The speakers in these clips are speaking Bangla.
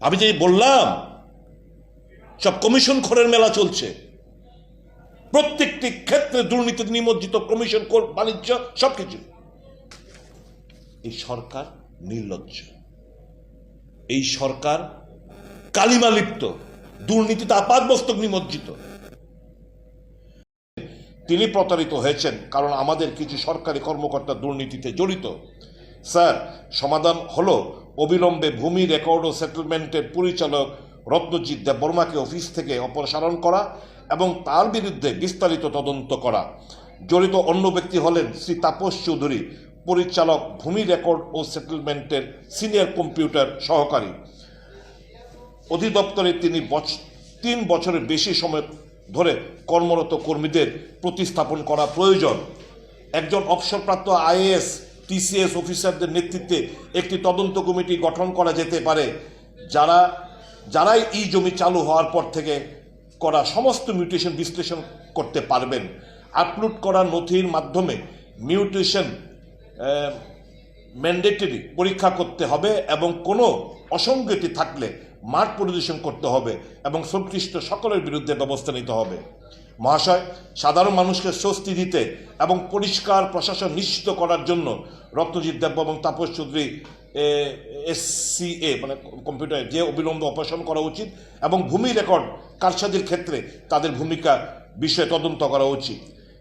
আমি যে বললাম, সব কমিশন খোরের মেলা চলছে। প্রত্যেকটি ক্ষেত্রে দুর্নীতি নিমজ্জিত কমিশন খোর, বাণিজ্য, সবকিছু। এই সরকার নির্লজ্জ। এই সরকার কালিমা লিপ্ত। দুর্নীতিতে আপাদমস্তক নিমজ্জিত। তিনি প্রতারিত হয়েছেন, কারণ আমাদের কিছু সরকারি কর্মকর্তা দুর্নীতিতে জড়িত। স্যার, সমাধান হলো। অবিলম্বে ভূমি রেকর্ড ও সেটেলমেন্টের পরিচালক রত্নজিৎ দেববর্মাকে অফিস থেকে অপসারণ করা এবং তার বিরুদ্ধে বিস্তারিত তদন্ত করা। জড়িত অন্য ব্যক্তি হলেন শ্রী তাপস চৌধুরী, পরিচালক ভূমি রেকর্ড ও সেটেলমেন্টের সিনিয়র কম্পিউটার সহকারী। অধিদপ্তরে তিনি তিন বছরের বেশি সময় ধরে কর্মরত কর্মীদের প্রতিস্থাপন করা প্রয়োজন। একজন অবসরপ্রাপ্ত আইএএস টিসিএস অফিসারদের নেতৃত্বে একটি তদন্ত কমিটি গঠন করা যেতে পারে, যারা, যারাই এই জমি চালু হওয়ার পর থেকে করা সমস্ত মিউটেশন বিশ্লেষণ করতে পারবেন। আপলোড করা নথির মাধ্যমে মিউটেশন ম্যান্ডেটরি পরীক্ষা করতে হবে এবং কোনো অসঙ্গতি থাকলে মাঠ পরিদর্শন করতে হবে এবং সংশ্লিষ্ট সকলের বিরুদ্ধে ব্যবস্থা নিতে হবে। মহাশয়, সাধারণ মানুষকে স্বস্তি দিতে এবং পরিষ্কার প্রশাসন নিশ্চিত করার জন্য রত্নজিৎ দেব এবং তাপস চৌধুরী এসসিএ মানে কম্পিউটার, যে অবিলম্বে অপারেশন করা উচিত এবং ভূমি রেকর্ড কারসাজির ক্ষেত্রে তাদের ভূমিকা বিষয়ে তদন্ত করা উচিত।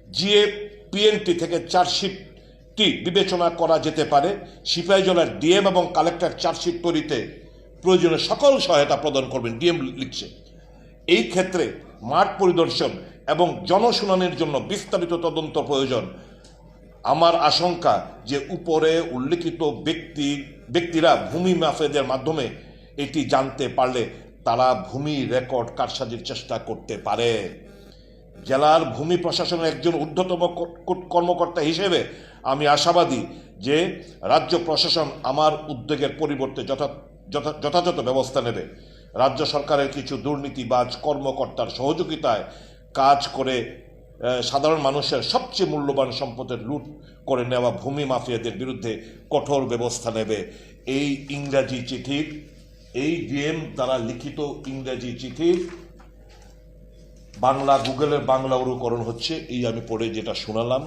জিএ পিএনটি থেকে চার্জশিটটি বিবেচনা করা যেতে পারে। সিপাহীজলার ডিএম এবং কালেক্টর চার্জশিট তৈরিতে প্রয়োজনীয় সকল সহায়তা প্রদান করবেন, ডিএম লিখছে। এই ক্ষেত্রে মাঠ পরিদর্শন এবং জনশুনানির জন্য বিস্তারিত তদন্ত প্রয়োজন। আমার আশঙ্কা যে উপরে উল্লেখিত ব্যক্তি, ব্যক্তিরা ভূমি মাফেদের মাধ্যমে এটি জানতে পারলে তারা ভূমি রেকর্ড কারসাজির চেষ্টা করতে পারে। জেলার ভূমি প্রশাসনের একজন ঊর্ধ্বতম কর্মকর্তা হিসেবে আমি আশাবাদী যে রাজ্য প্রশাসন আমার উদ্যোগের পরিবর্তে যথা- যথাযথ ব্যবস্থা নেবে। রাজ্য সরকারের কিছু দুর্নীতিবাজ কর্মকর্তার সহযোগিতায় কাজ করে সাধারণ মানুষের সবচেয়ে মূল্যবান সম্পদের লুট করে নেওয়া ভূমি মাফিয়াদের বিরুদ্ধে কঠোর ব্যবস্থা নেবে। এই ইংরাজি চিঠির এই ডিএম দ্বারা লিখিত ইংরাজি চিঠির বাংলা গুগলের বাংলা অনুকরণ হচ্ছে, এই আমি পড়ে যেটা শোনালাম।